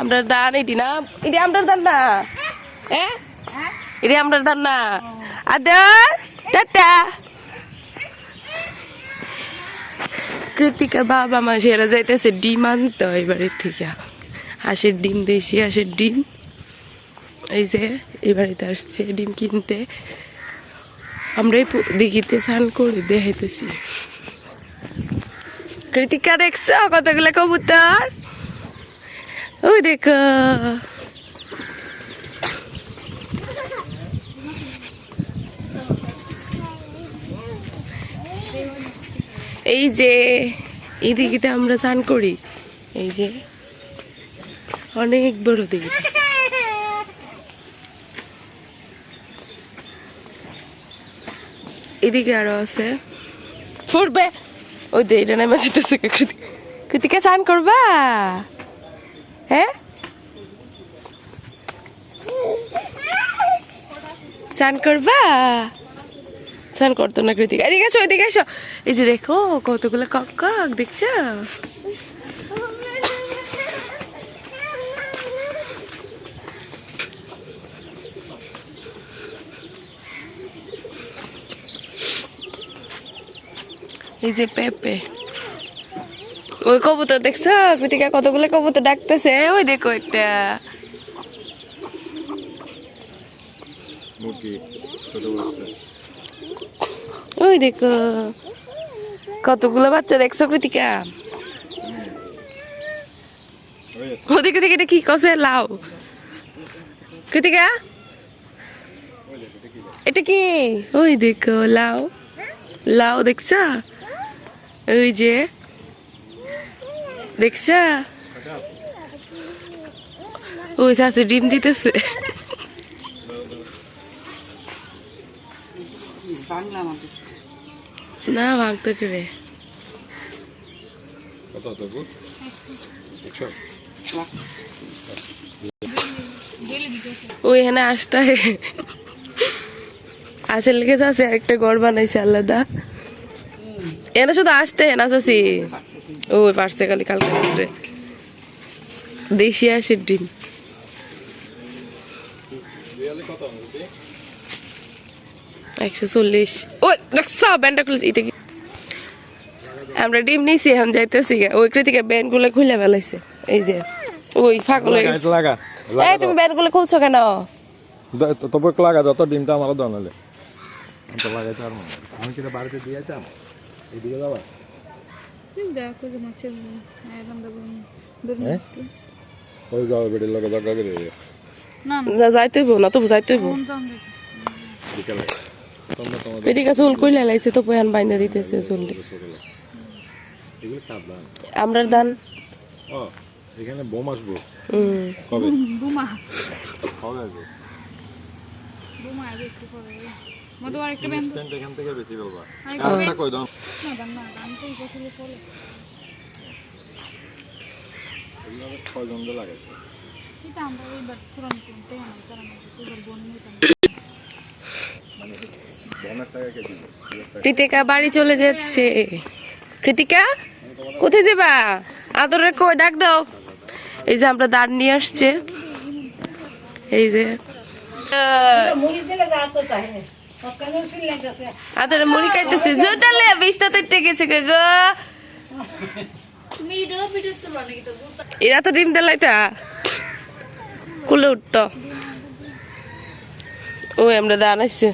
আমরা দান, এটি না, এটি আমরা দান না। এটি আমরা দান না। আদর, টাটা। কৃতিকার বাবা মা, সেরা যাইতেছে ডিম আনতে হয় বাড়ির থেকে। হাঁসের ডিম দেশি হাঁসের ডিম। এই যে, এই বাড়িতে আসছে ডিম কিনতে। আমরাই দেখিতে স্নান করে, দেখাইতেছি। কৃতিকা দেখছ কতগুলো কবুতর? ওই দেখো এই যে, এই আমরা স্নান করি। এই যে, অনেক বড় দিঘি। এদিকে আরও আছে। ফুটবে ওই দে এটা নামে যেতেছে কৃতিকা চান করবা? হ্যাঁ? চান করবা? চান করতো না কৃতিকা। এদিকে আসো এদিকে আসো এই যে দেখো, কতগুলো কক কক, দেখছ? এই যে পেঁপে। ওই কবুতর দেখছ? কৃতিকা কতগুলো কবুতর ডাকতেছে? ওই দেখো একটা। ওই দেখো। কতগুলো বাচ্চা দেখছ কৃতিকা ওই ওদিকে থেকে এটা কি কষে লাউ। কৃতিকা এটা কি? ওই দেখো লাউ। লাউ দেখছা? ওই যে দেখছা? ওই চাচি ডিম দিতেছে। না ভাঙতে করে কত ওই এখানে আসতে হয়। লেগে যাচ্ছে একটা ঘর বানাইছে আলাদা। এনে শুধু আসতে না চাষি ওই পারছে খালি কালকে রাত্রে। দেশি ডিম। একশো চল্লিশ। দেখছ ব্যান্ডটা খুলে এটা কি? আমরা ডিম নিয়েছি এখন যাইতেছি। ওই কৃতিকা ব্যান্ডগুলো খুলে ফেলাইছে। এই যে ওই ফাঁকল এই তুমি ব্যান্ডগুলো খুলছো কেন? তবে লাগা যত ডিমটা আমার দনালে তো লাগাইতে পারব আমি বাড়িতে দিয়ে যেতাম এইদিকে যাবা? হ্যাঁ? ওই যাও বেড়ির লোকে দরকার করে যা- যাইতে হইব না তবু যাইতে হইব। বিকেলে। তোমরা তোমাদের কৃতিকা চুল কইলে লাইছে তো পয়ান বাইনা দিতেছে চুল আমরার দান ও এখানে বোম আসব। কবে? বুমা। কবে আসব? বুমা আগে একটু পরে। মতো আরেকটা ব্যান্ড ইনস্ট্যান্ট এখান থেকে বেশি বলবা। একটা কই দাও। না দাম না দাম তো এই বছরে এগুলো ছয় জন লাগাইছে। এটা আমরা এইবার পুরান কিনতে না কারণ এবার বোন নিতাম বনের টাকা কে দিবে কৃতিকা বাড়ি চলে যাচ্ছে। কৃতিকা কোথায় যাবা? আদরের কই? ডাক দাও। এই যে আমরা দাঁড় নিয়ে আসছে। এই যে আদরে মুড়ি খাইতেছে। জুতালে বিস্তাতে টেকেছে গে গো। এরা তো ডিম দেলাইতা। কুলে উঠত। ওই আমরা দান আসছে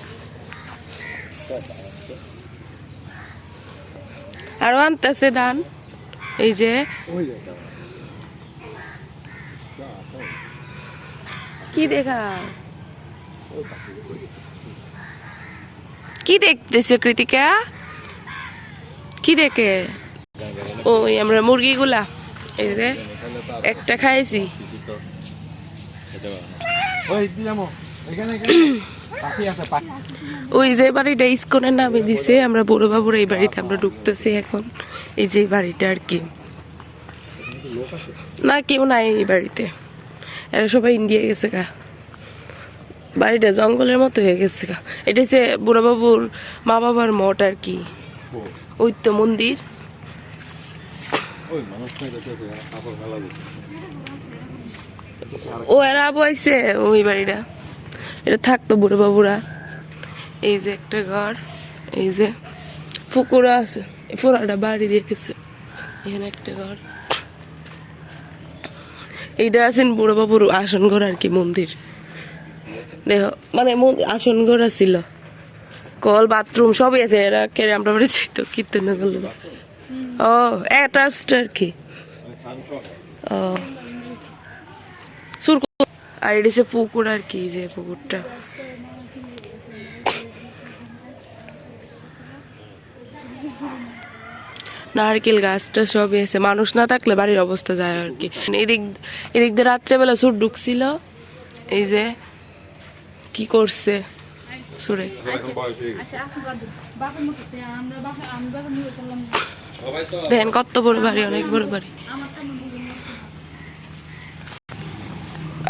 আরও আনতেছে ধান এই যে। কি দেখা? কি দেখতেছো কৃতিকা? কি দেখে? ওই আমরা মুরগিগুলা এই যে একটা খাইছি। ওই যে বাড়িটা ইস্কনের নামে দিছে আমরা বড় বাবুর এই বাড়িতে আমরা ঢুকতেছি এখন। এই যে বাড়িটা আর কি। না কেউ নাই এই বাড়িতে। এরা সবাই ইন্ডিয়া গেছে গা। বাড়িটা জঙ্গলের মতো হয়ে গেছে এটা হচ্ছে বুড়ো বাবুর মা বাবার মঠ আর কি। ওই তো মন্দির। ও এরা বইছে ওই বাড়িটা। এটা থাকতো বুড়ো বাবুরা এই যে একটা ঘর এই যে পুকুরা আছে। এই ফোড়াটা বাড়ি দিয়ে গেছে। এখানে একটা ঘর। এইটা আছেন বুড়ো বাবুর আসন ঘর আর কি মন্দির। দেখ মানে আসন ঘর ছিল কল, বাথরুম, সবই আছে। এরা কেড়ে আমরা বাড়ি চাইতো কীর্তন করল ও অ্যাটাচড আর কি। ও। সুর আর এটা পুকুর আর কি, যে পুকুরটা। নারকেল গাছটা সবই আছে। মানুষ না থাকলে বাড়ির অবস্থা যায় আর কি। এদিক এদিক দিয়ে রাত্রেবেলা সুর ঢুকছিল। এই যে কি করছে? সুরে আচ্ছা। দেখেন কত বড় বাড়ি অনেক বড় বাড়ি।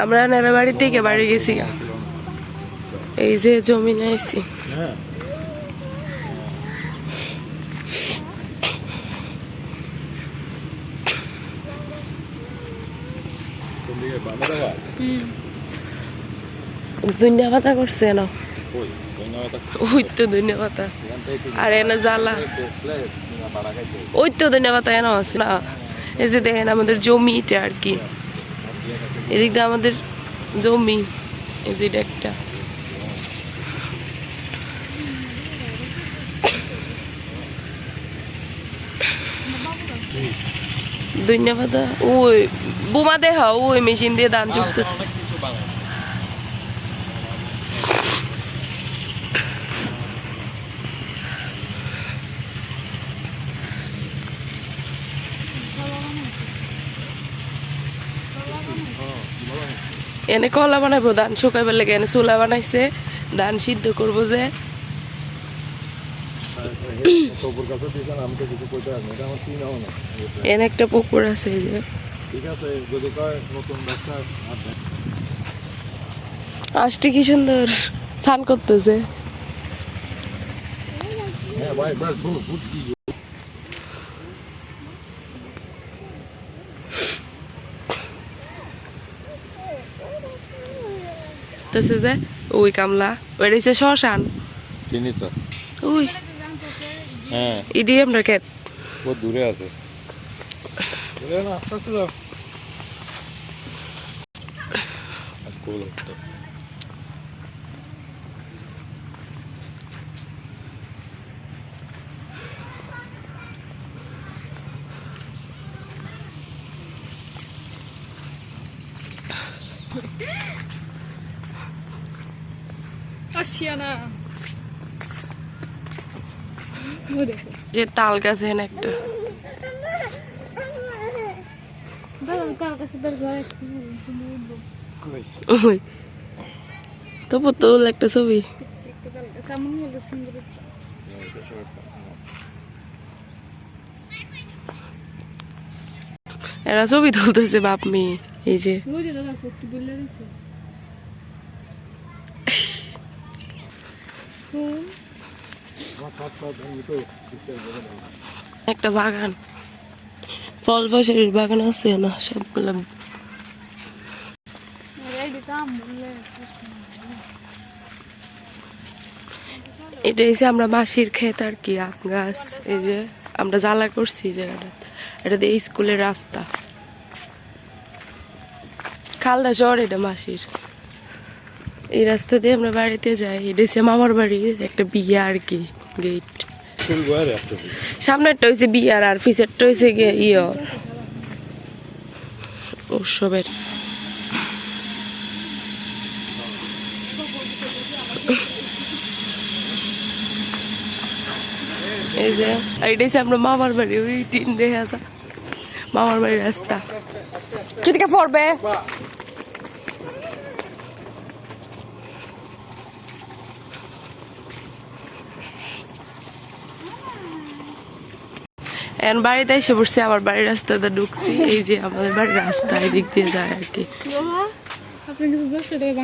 আমার নেবে বাড়ি থেকে বাড়ি গেছি গা। এই যে জমি নাইছি হ্যাঁ? হুম। দুনিয়া পাতা করছে না কই? ধন্যবাদ। ওই তো দুনিয়া পাতা আর এনে জ্বালা। ওই তো দুনিয়া পাতা এনে আছে না এই যে দেখেন আমাদের জমিটা আর কি এদিক দিয়ে আমাদের জমি এই যে একটা দুনিয়া পাতা ওই বোমা দেহ ওই মেশিন দিয়ে ধান চুপতেছে। এনে কলা বানাবো ধান শুকাইবার লাগে এনে চুলা বানাইছে ধান সিদ্ধ করব যে। এনে একটা পুকুর আছে যে ঠিক আছে নতুন। আজটি কি সুন্দর স্নান করতেছে। হ্যাঁ যে ওই কামলা ওইটা হচ্ছে শ্মশান। চিনি তো ওই হ্যাঁ। ইডি আমরা কে? বহুত দূরে আছে। দূরে না আস্তে আস্তে যাও আর কোল একটা। আসিয়া না ও দেখো যে তাল গাছ একটা। তবু তোল একটা ছবি। এরা ছবি তুলতেছে বাপ মেয়ে। এই যে। একটু বাগান। ফল ফসলের বাগান আছে না, সবগুলো। এটা হচ্ছে আমরা মাসির ক্ষেত আর কি, আম গাছ, এই যে আমরা জ্বালা করছি জায়গাটা এটা দিয়ে স্কুলের রাস্তা। খালটা চর এটা মাসির। এই রাস্তা দিয়ে আমরা বাড়িতে যাই। এটা হচ্ছে মামার বাড়ি একটা বিয়ে আর কি গেট সামনেরটা হয়েছে বিয়ার আর পিছেরটা হয়েছে গিয়ে ইয়ে। উৎসবের। এই যে আর এটা হচ্ছে আমরা মামার বাড়ি ওই টিন দেখে আসা মামার বাড়ির রাস্তা। কৃতিকা পড়বে? এখন বাড়িতে এসে পড়ছি আবার বাড়ির রাস্তাতে ঢুকছি। এই যে আমাদের বাড়ির রাস্তা এদিক দিয়ে যায় আর কি। বাবা আপনি কিছু দশটা টাকা